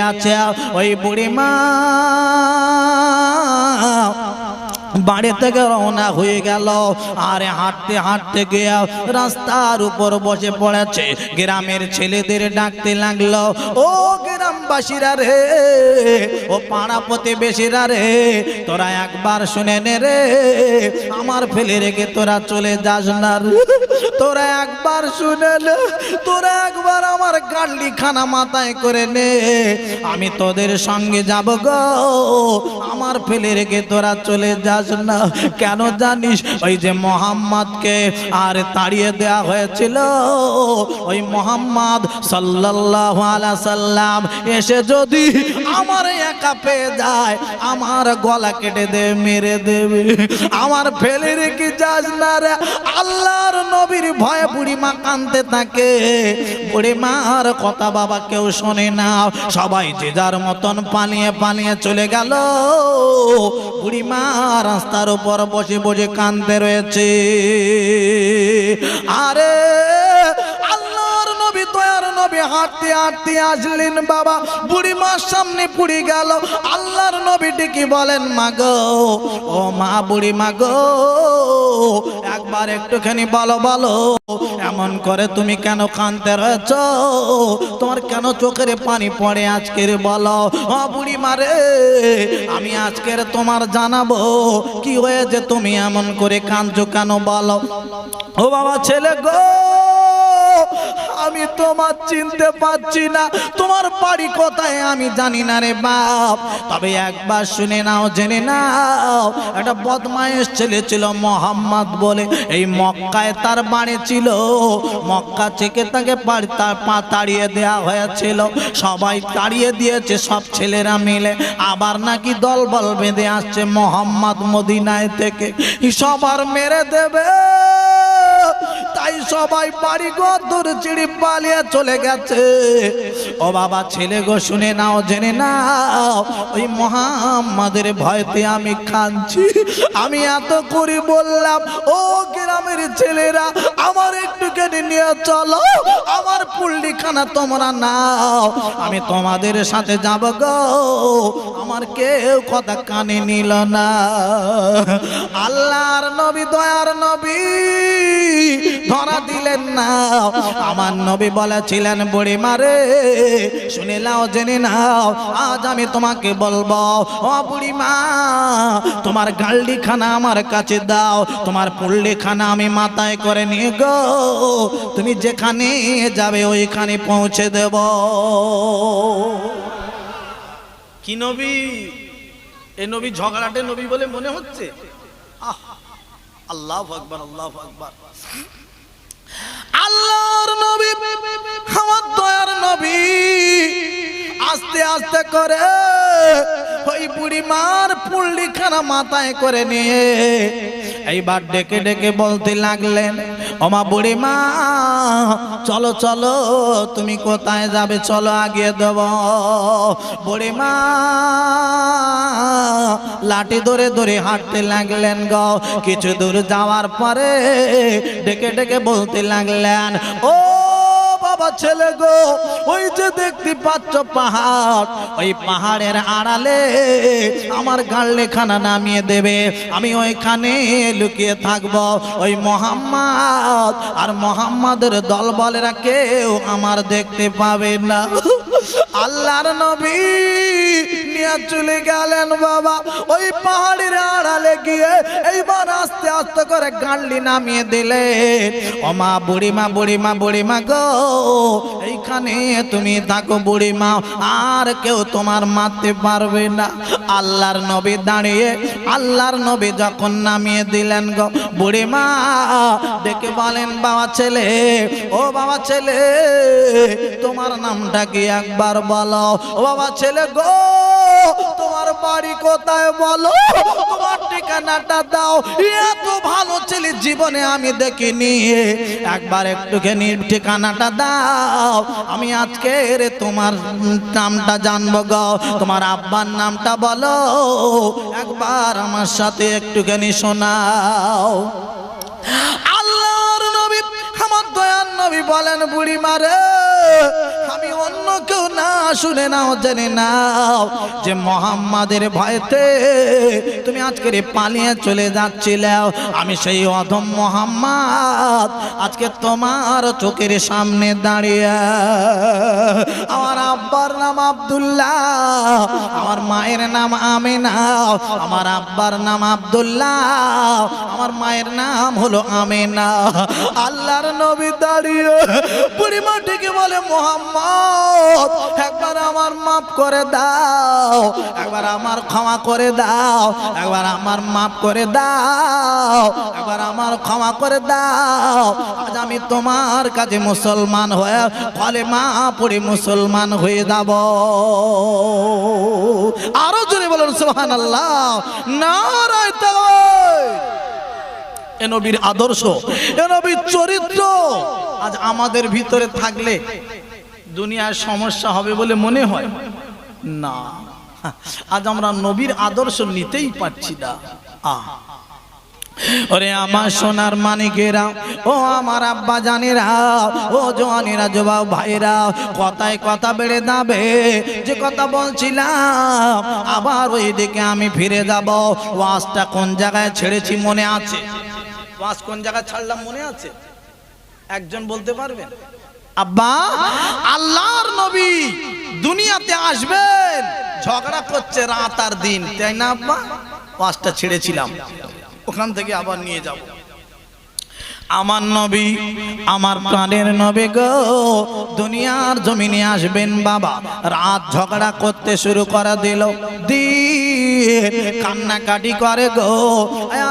আছে ওই বুড়ি মা বাড়ি থেকে রওনা হয়ে গেল। আরে হাঁটতে হাঁটতে গিয়ে রাস্তার উপর বসে পড়েছে। গ্রামের ছেলেদের ডাকতে লাগল, ও গ্রামবাসীরা রে, ও পাড়া প্রতিবেশীরা রে, তোরা একবার শুনে নে রে, আমার ফেলে রেখে তোরা চলে যাস না। তোরা একবার শুনে নে, তোরা একবার আমার গাড়লি খানা মাথায় করে নে। আমি তোদের সঙ্গে যাব গো, আমার ফেলে রেখে তোরা চলে যাস না কেন জানিস? ওই যে মোহাম্মদকে আর তাড়িয়ে দেয়া হয়েছিল। ওই মোহাম্মদ আলাইহি সাল্লাম এসে যদি আমার একা পেয়ে যায়, আমার গলা কেটে দে, মেরে দেবে। আমার ফেলে রেখে যাস না রে? আল্লাহর নবীর ভয়ে বুড়ি মা কানতে থাকে। বুড়ি মার কথা বাবা কেউ শোনে না। সবাই যে যার মতন পালিয়ে পালিয়ে চলে গেল। বুড়ি মা রাস্তার উপর বসে বসে কান্দে রয়েছে। হাঁটতে হাঁটতে আসলেন বাবা। বুড়ি মার সামনে পুড়ি গেল। আল্লাহর নবী ডেকে বলেন মাগো ও মা বুড়ি মাগো একবার একটুখানি বলো বলো, এমন করে তুমি কেন কানতে রয়েছ? তোমার কেন চোখের পানি পড়ে আজকের বলো? ও বুড়ি মারে আমি আজকের তোমার জানাব, কি হয়েছে তুমি এমন করে কাঁদছো কেন বলো? ও বাবা, ছেলে গো আমি তোমার চিনতে পারছি না। তোমার বাড়ি কোথায় আমি জানি না রে বাপ। তবে একবার শুনে নাও, জেনে নাও। একটা বদমাইশ ছেলে ছিল মোহাম্মদ বলে। এই মক্কায় তার বাড়ি ছিল। মক্কা থেকে তাকে তার পা তাড়িয়ে দেওয়া হয়েছিল। সবাই তাড়িয়ে দিয়েছে সব ছেলেরা মিলে। আবার নাকি দল বল বেঁধে আসছে মোহাম্মদ মদিনায় থেকে। সবার মেরে দেবে। তাই সবাই বাড়ি ধরে চিড়ি পালিয়ে চলে গেছে। ও বাবা, ছেলে গো, শুনে নাও, জেনে নাও, ওই মোহাম্মদের ভয়তে আমি কাঁদছি আমি এত করি বললাম, ও গ্রামের ছেলেরা, আমার একটুখানি নিয়ে চলো, আমার পুল্লিখানা তোমরা নাও, আমি তোমাদের সাথে যাব গো। আমার কেউ কথা কানে নিল না। আল্লাহর নবী, দয়ার নবী ধরা দিলেন না। আমার নবী বলেছিলেন, বুড়ি মারে, শুনে নাও, জেনে নাও, আজ আমি তোমাকে বলব, ও বুড়ি মা, তোমার গাল্ডি খানা আমার কাছে দাও, তোমার পুল্লি খানা আমি মাথায় করে নিয়ে গো, তুমি যেখানে যাবে ওইখানে পৌঁছে দেব। কি নবী? এ নবী ঝগড়াটে নবী বলে মনে হচ্ছে? আহ, আল্লাহ আকবার আল্লাহ আকবার। আল্লাহর নবী, আমার দয়ার নবী, আস্তে আস্তে করে ওই বুড়ি মার পুল্লিখানা মাথায় করে নিয়ে এইবার ডেকে ডেকে বলতে লাগলেন ওমা বুড়ি মা চলো চলো, তুমি কোথায় যাবে? চলো আগে দেব। বড়ি মা লাঠি ধরে ধরে হাঁটতে লাগলেন গ। কিছু দূর যাওয়ার পরে ডেকে ডেকে বলতে লাগলেন, ও বাবা ছেলে গো, ওই যে দেখতে পাচ্ছ পাহাড়, ওই পাহাড়ের আড়ালে আমার গাড়লে খানা নামিয়ে দেবে। আমি ওইখানে লুকিয়ে থাকব। ওই মোহাম্মদ আর মোহাম্মদের দলবলেরা কেউ আমার দেখতে পাবে না। আল্লাহর নবী নিয়ে চলে গেলেন বাবা। ওই পাহাড়ের আড়ালে গিয়ে এইবার আস্তে আস্তে করে গাড়লি নামিয়ে দিলে ও মা, বুড়িমা বুড়িমা বুড়িমা গো, এইখানে তুমি থাকো বুড়িমা, আর কেউ তোমার মারতে পারবে না। আল্লাহর নবী দাঁড়িয়ে, আল্লাহর নবী যখন নামিয়ে দিলেন গো, বুড়িমা দেখে বলেন, বাবা ছেলে, ও বাবা ছেলে, তোমার নামটা কি একবার বলো। বাবা ছেলে গো, তোমার বাড়ি কোথায় বলো? তোমার ঠিকানাটা দাও। এত ভালো ছেলে জীবনে আমি দেখিনি। একবার একটুখানি ঠিকানাটা দাও। আমি আজকে রে তোমার নামটা জানব গো। তোমার আব্বার নামটা বলো। একবার আমার সাথে একটুখানি শোনাও। আল্লাহর নবী, আমার দয়ার নবী বলেন বুড়ি মারে আমি অন্য কেউ না শুনে নাও, জেনে নাও যে মোহাম্মদের ভয়তে তুমি আজকে রে পালিয়ে চলে যাচ্ছিলে। আমি সেই অধম মোহাম্মদ আজকে তোমার চোখের সামনে দাঁড়িয়ে। আমার আব্বার নাম আব্দুল্লাহ, আমার মায়ের নাম আমিনা, আমার আব্বার নাম আব্দুল্লাহ, আমার মায়ের নাম হলো আমিনা। আল্লাহর নবী দাঁড়িয়ে ডেকে বলে, মোহাম্মদ একবার আমার মাফ করে দাও, একবার আমার ক্ষমা করে দাও, একবার আমার মাফ করে দাও, একবার আমার ক্ষমা করে দাও। আজ আমি তোমার কাছে মুসলমান হয়ে ফলে মা পড়ে মুসলমান হয়ে যাব। আরও জোরে বলুন সোহান আল্লাহ নারায় এ নবীর আদর্শ, এ নবীর চরিত্র, আজ আমাদের ভিতরে থাকলে দুনিয়ার সমস্যা হবে বলে মনে হয়। না। আজ আমরা নবীর আদর্শ নিতেই পারছি না। ওরে আমার সোনার মানিকেরা, ও আমার আব্বা জানেরা, ও জোয়ানেরা জবাব ভাইরা কথায় কথা বেড়ে যাবে, যে কথা বলছিলাম, আবার ওই দিকে আমি ফিরে যাব। ওয়াজটা কোন জায়গায় ছেড়েছি মনে আছে? ওয়াজ কোন জায়গায় ছাড়লাম মনে আছে? একজন বলতে পারবেন? আব্বা, আল্লাহর নবী দুনিয়াতে আসবেন, ঝগড়া করছে রাত আর দিন, তাই না আব্বা? পাঁচটা ছেড়েছিলাম, ওখান থেকে আবার নিয়ে যাব। আমার নবী, আমার প্রাণের নবী গো। দুনিয়ার জমিনে আসবেন বাবা, রাত ঝগড়া করতে শুরু করে দিল। দিন কান্নাকাটি করে গো।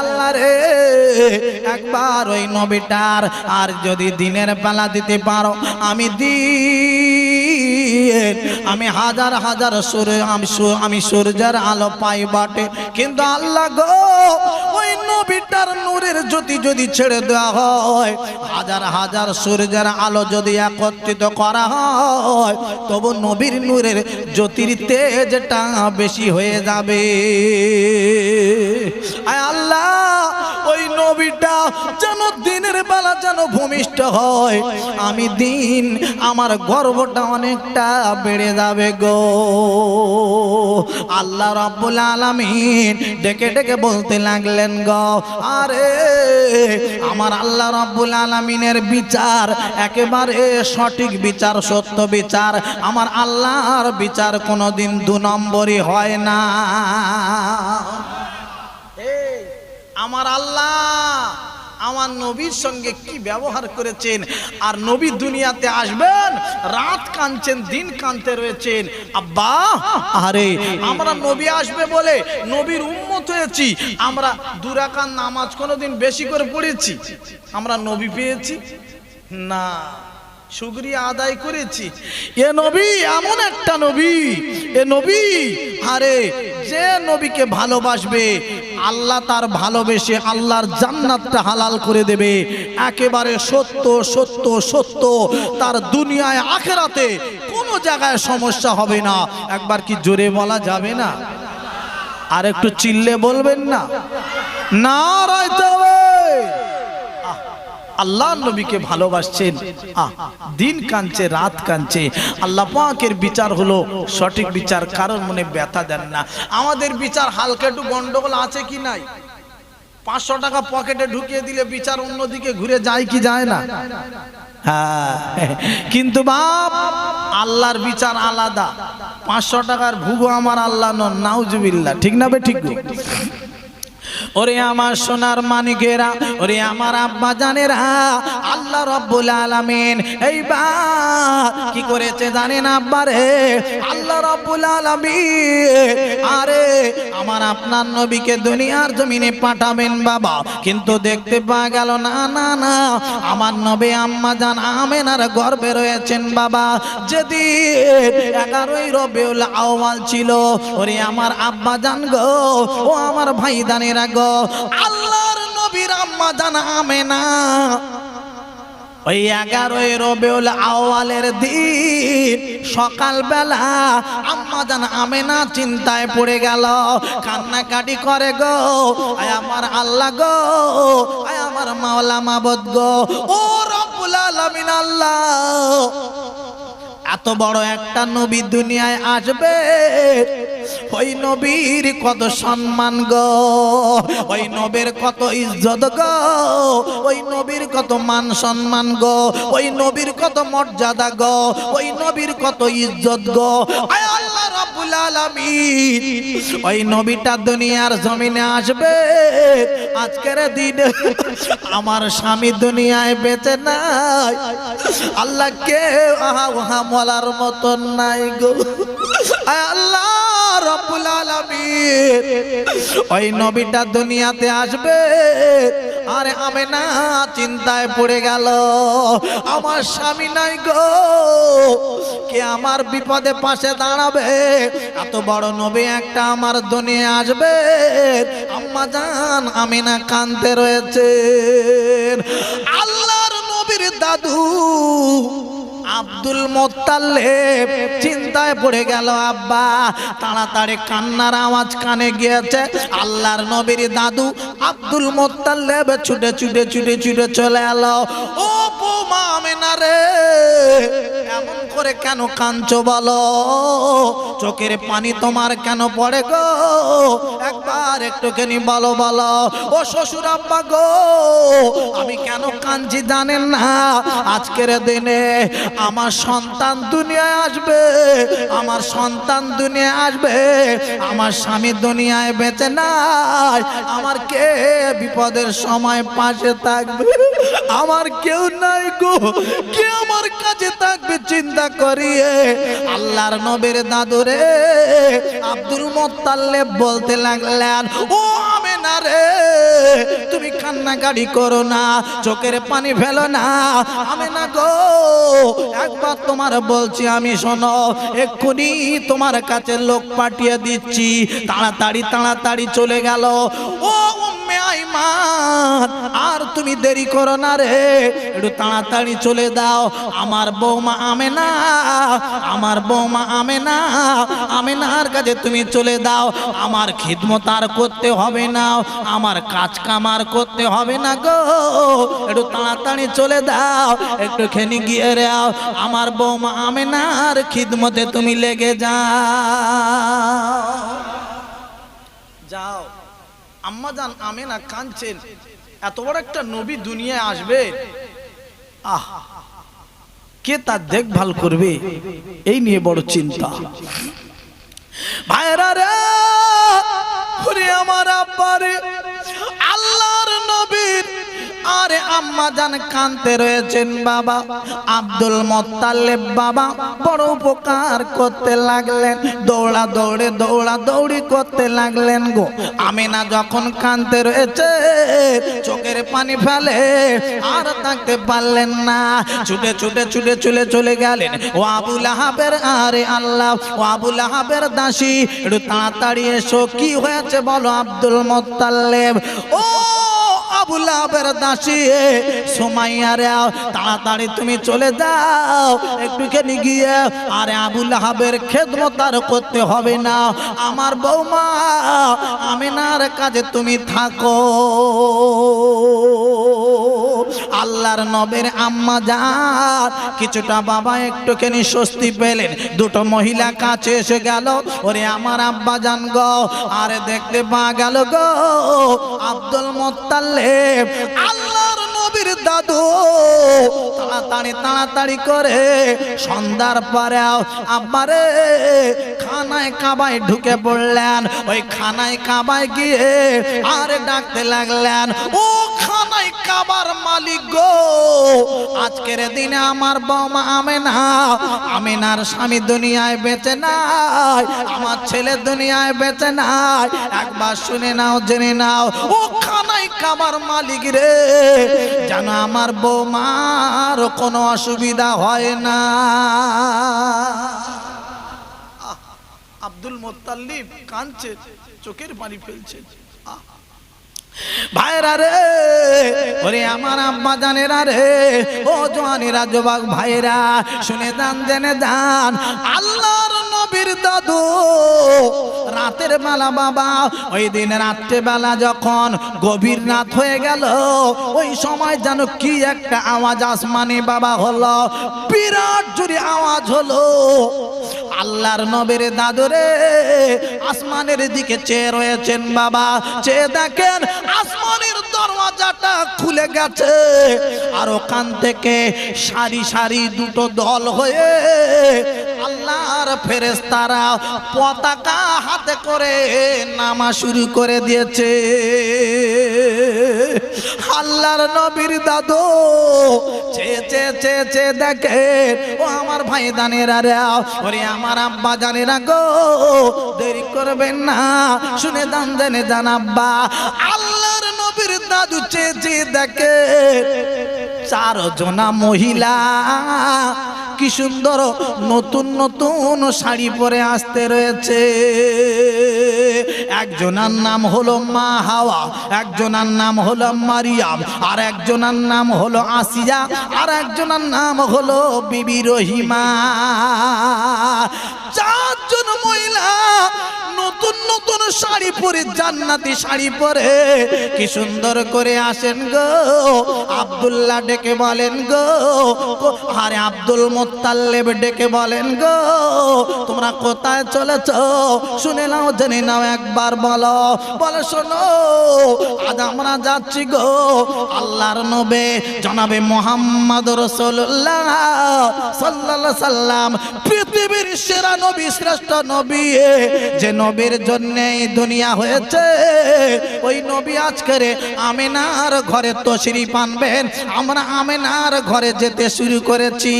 আল্লাহ রে, একবার ওই নবীটার আর যদি দিনের বেলা দিতে পারো, আমি দি আমি হাজার হাজার সুর আমি আমি সূর্যের আলো পাই বটে। কিন্তু আল্লাহ গো ওই নবীটার নূরের জ্যোতি যদি ছেড়ে দেওয়া হয়, হাজার হাজার সূর্যের আলো যদি একত্রিত করা হয়, তবু নবীর নূরের জ্যোতির তেজটা বেশি হয়ে যাবে। আয় আল্লাহ, ওই নবীটা যেন দিনের বেলা যেন ভূমিষ্ঠ হয়, আমি দিন আমার গর্বটা অনেকটা বেড়ে যাবে গো। আল্লাহ রাব্বুল আলামিন ডেকে ডেকে বলতে লাগলেন গ, আরে, আমার আল্লাহ রব্বুল আলামিনের বিচার, একেবারে সঠিক বিচার, সত্য বিচার, আমার আল্লাহর বিচার কোনোদিন দু নম্বরই হয় না। আমার আল্লাহ আমার নবীর সঙ্গে কি ব্যবহার করেছেন? আর নবী দুনিয়াতে আসবেন, রাত কাঁদছেন, দিন কাঁদতে রয়েছেন। আব্বা আরে আমরা নবী আসবে বলে নবীর উন্মত হয়েছি। আমরা দুরাকান নামাজ কোনোদিন বেশি করে পড়েছি। আমরা নবী পেয়েছি? না, শুক্রিয়া আদায় করেছি। এ নবী এমন একটা নবী, এ নবী, আরে, যে নবীকে ভালোবাসবে আল্লাহ তার ভালোবেসে আল্লাহর জান্নাতটা হালাল করে দেবে। একেবারে সত্য সত্য সত্য। তার দুনিয়ায়, আখেরাতে কোনো জায়গায় সমস্যা হবে না। একবার কি জোরে বলা যাবে না? আর একটু চিল্লে বলবেন না? না হবে। আল্লাহ নবীকে ভালোবাসছেন। আহ, দিন কাঁদছে, রাত কাঁদছে। আল্লাহ পাকের বিচার হলো সঠিক বিচার, কারোর মনে ব্যথা দেন না। আমাদের বিচার হালকা একটু গন্ডগোল আছে কি নাই? পাঁচশো টাকা পকেটে ঢুকিয়ে দিলে বিচার অন্যদিকে ঘুরে যায় কি যায় না? হ্যাঁ কিন্তু বাপ, আল্লাহর বিচার আলাদা। পাঁচশো টাকার ভুগো আমার আল্লাহ নন, নাউজুবিল্লাহ। ঠিক না বে, ঠিক? ওরে আমার সোনার মানিকেরা, ওরে আমার আব্বা জানেরা, আল্লাহ রব্বুল আলামিন, এইবার কি করেছে জানেন আব্বা রে? আল্লাহ রব্বুল আলামিন, আরে আমার আপনার নবীকে দুনিয়ার জমিনে পাঠাবেন বাবা, কিন্তু দেখতে পাওয়া গেল না না না, আমার নবী আম্মা জান আমেনার গর্বে রয়েছেন বাবা। যেদিন এগারোই রবিউল আউয়াল ছিল, ওরে আমার আব্বা জান গো, ও আমার ভাই দানেরা গো, আল্লাহর নবীর আম্মা জান আমেনা। ওই এগারোই রবিউল আওয়ালের দিন সকালবেলা আম্মা জান আমেনা চিন্তায় পড়ে গেল, কান্নাকাটি করে গো আমার আল্লাহ গো আমার মাওলা মাবদ গো, ও রব্বুল আলামিন আল্লাহ, এত বড় একটা নবী দুনিয়ায় আসবে ওই নবীর কত সম্মান গো, ওই নবীর কত ইজ্জত গো, ওই নবীর কত মান সম্মান গো, ওই নবীর কত মর্যাদা গো, ওই নবীর কত ইজ্জত গো। আয় আল্লাহ রাব্বুল ওই নবীটা দুনিয়ার জমিনে আসবে, আজকের দিনে আমার স্বামী দুনিয়ায় বেঁচে নাই। আল্লাহ কে আহা উহা মলার মতন নাই গো। আল্লাহ রব্বুল আলামিন। ওই নবীটা দুনিয়াতে আসবে। আরে আমি না চিন্তায় পড়ে গেল। আমার স্বামী নাই গো। কে আমার বিপদে পাশে দাঁড়াবে? এত বড় নবী একটা আমার দুনিয়া আসবে। আম্মা জান আমি না কানতে রয়েছে আল্লাহর নবীর দাদু আব্দুল মোত্তালেব চিন্তায় পড়ে গেল, আব্বা, তাড়াতাড়ি কান্নার আওয়াজ কানে গিয়েছে। আল্লাহর নবীর দাদু আব্দুল মোত্তালেব ছুটে ছুটে ছুটে ছুটে চলে এলো। ও বৌমা আমেনা এমন করে কেন কাঁদছো বলো? চোখের পানি তোমার কেন পড়ে গো? একবার একটুখানি বলো বলো। ও শ্বশুর আব্বা গো আমি কেন কাঁদছি জানেন না? আজকের দিনে আমার সন্তান দুনিয়ায় আসবে, আমার সন্তান দুনিয়ায় আসবে, আমার স্বামী দুনিয়ায় বেঁচে নাই, আমার কে বিপদের সময় পাশে থাকবে? আমার কেউ নাই গো, কে আমার কাছে থাকবে চিন্তা করিয়ে? আল্লাহর নবীর দাদুরে আব্দুল মোত্তাল্লেব বলতে লাগলেন, ও আমেনা রে। তুমি কান্নাকাড়ি করো না, চোখের পানি ফেলো না। আমি না গো, একবার তোমার বলছি, আমি শোনো, এক্ষুনি তোমার কাছে লোক পাঠিয়ে দিচ্ছি। তাড়াতাড়ি তাড়াতাড়ি চলে গেল। ও আইমান আর তুমি দেরি করো না রে। একটু তাড়াতাড়ি চলে দাও। আমার বৌমা আমে না আমার বৌমা আমে না আমেনার কাছে তুমি চলে দাও। আমার খিদমত আর করতে হবে না, আমার কাজ কামার করতে হবে না গো। একটু তাড়াতাড়ি চলে দাও একটু খেনি গিয়ে দাও আমার বৌমা আমেনার খিদমতে তুমি লেগে যাও। যাও। আম্মা জান আমেনা কাঁদছেন, এত বড় একটা নবী দুনিয়ায় আসবে? আহ, কে তার দেখভাল করবে? এই নিয়ে বড় চিন্তা। ভাইরা রে আমার আব্বারে আরে আম্মা জান কানতে রয়েছেন বাবা। আব্দুল মোত্তালেব বাবা, বড় উপকার করতে লাগলেন। দৌড়া দৌড়ে, দৌড়া দৌড়ি করতে লাগলেন গো। আমিনা যখন কানতে রয়েছে, চোখের পানি ফেলে আর থাকতে পারলেন না। ছুটে ছুটে ছুটে চলে চলে গেলেন। ও আবুল আহাবের আরে আল্লাহ, ও আবুল আহাবের দাসী। একটু তাড়াতাড়ি এসো, কি হয়েছে বলো আব্দুল মোত্তালেব? ও আবুল দাসি দাসী রে, তাড়াতাড়ি তুমি চলে যাও একটু একটুখানি গিয়ে, আরে আবুল হাবের খেদমত করতে হবে না। আমার বৌমা, আমিনার কাজে তুমি থাকো। আল্লাহর নবের আম্মা যান কিছুটা বাবা একটুখানি স্বস্তি পেলেন। দুটো মহিলা কাছে এসে গেল, ওরে আমার আব্বা জান গো, আরে দেখতে পা গেল গো, আব্দুল মোত্তালেব, আল্লাহর নবীর দাদু। তাড়াতাড়ি তাড়াতাড়ি করে সন্ধ্যার পরে আব্বারে খানায় কাবায় ঢুকে পড়লেন। ওই খানায় কাবায় গিয়ে আরে ডাকতে লাগলেন, ও খানায় কাবার মালিক গো। আজকের দিনে আমার বৌমা আমেনা, আমেনার স্বামী দুনিয়ায় বেঁচে নাই, আমার ছেলে দুনিয়ায় বেঁচে নাই। একবার শুনে নাও, জেনে নাও, ও খানায় কাবার মালিক রে। যেন আমার বৌমার কোনো অসুবিধা হয় না। আব্দুল মোত্তাল্লিব কাঁদছে, চোখের পানি ফেলছে। ভাইরা রে, ওরে আমার আম্মা জানেরা রে, ও জোয়ানেরা জবাক ভাইরা, শুনে দান, জেনে দান। আল্লাহর নবী নবীর দাদু, রাতের বেলা বাবা, ওই দিন রাত্রে বেলা যখন গভীর রাত হয়ে গেল, ওই সময় যেন কি একটা আওয়াজ আসমানি বাবা হলো, বিরাট জুড়ে আওয়াজ হলো। আল্লাহর নবীর দাদুরে আসমানের দিকে চেয়ে রয়েছেন বাবা। চেয়ে দেখেন আসমানের দরওয়াজাটা খুলে গেছে। আর ওখান থেকে সারি সারি দুটো দল হয়ে আল্লাহর ফেরেস্তারা পতাকা হাতে করে নামা শুরু করে দিয়েছে। আল্লাহর নবীর দাদু। চে চে চে চে, দেখে। ও আমার ভাই দানের আরে ওরে আমার আব্বা জানেরা গো। দেরি করবেন না, শুনে দান দেন জান আব্বা। আল্লাহর নবীর দাদু চে চে, দেখে। চার জনা মহিলা। কি সুন্দর নতুন নতুন শাড়ি পরে আসতে রয়েছে। একজনার নাম হলো মা হাওয়া, একজনার নাম হলো মারিয়াম, আর একজনার নাম হলো আসিয়া, আর একজনার নাম হলো বিবি রহিমা। চারজন মহিলা নতুন নতুন শাড়ি পরে, জান্নাতি শাড়ি পরে। কি সুন্দর করে আসেন গো। আব্দুল্লাহ ডেকে বলেন গো। আরে আব্দুল মোত্তাল্লেব ডেকে বলেন গো। তোমরা কোথায় চলেছ? শুনে নাও, জেনে নাও একবার বলো। বলে, শোনো, আজ আমরা যাচ্ছি গো আল্লাহর নবে, জনাবে মোহাম্মদ রসুল্লাহ সাল্লাল্লাহু সাল্লাম পৃথিবীর সেরা নবী, শ্রেষ্ঠ নবী। যে নবীর জন্য দুনিয়া হয়েছে। ওই নবী আজকের আমেনার ঘরে তশরিফ পানবেন আমরা আমেনার ঘরে যেতে শুরু করেছি।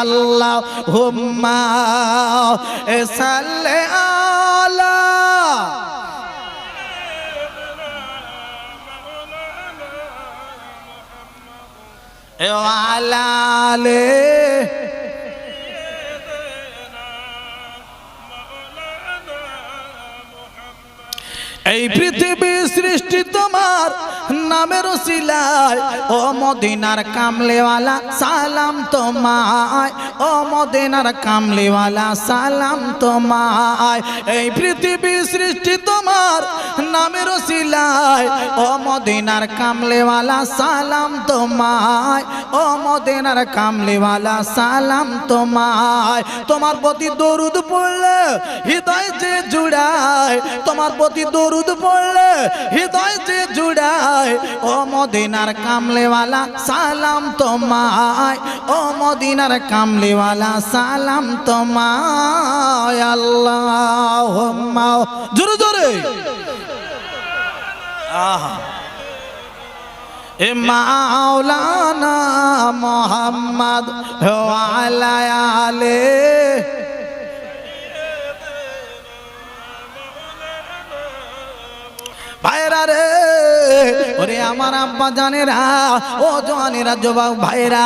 আল্লাহ হুম্মা সাল্লে আলা এই পৃথিবী সৃষ্টি তোমার নামের শিলায়। ও মদিনার কামলেওয়ালা, সালাম তোমায়। ও মদিনার কামলেওয়ালা, সালাম তোমায়। এই পৃথিবী সৃষ্টি তোমার নামের শিলায়। ও মদিনার কামলেওয়ালা, সালাম তোমায়। ও মদিনার কামলেওয়ালা, সালাম তোমায়। তোমার প্রতি দরুদ পড়লে হৃদয় যে জুড়ায়, তোমার প্রতি দরুদ পড়লে হৃদয় যে জুড়ায়, ও মদিনার কামলেওয়ালা, সালাম তোমায়। ও মদিনার কামলেওয়ালা, সালাম তোমায়। আল্লাহ জোরে জোরে। আহা। মাওলানা মোহাম্মদ আলে। ভাইরা রে ওরে আমার আব্বা জানেরা ও জানেরা জবাব ভাইরা।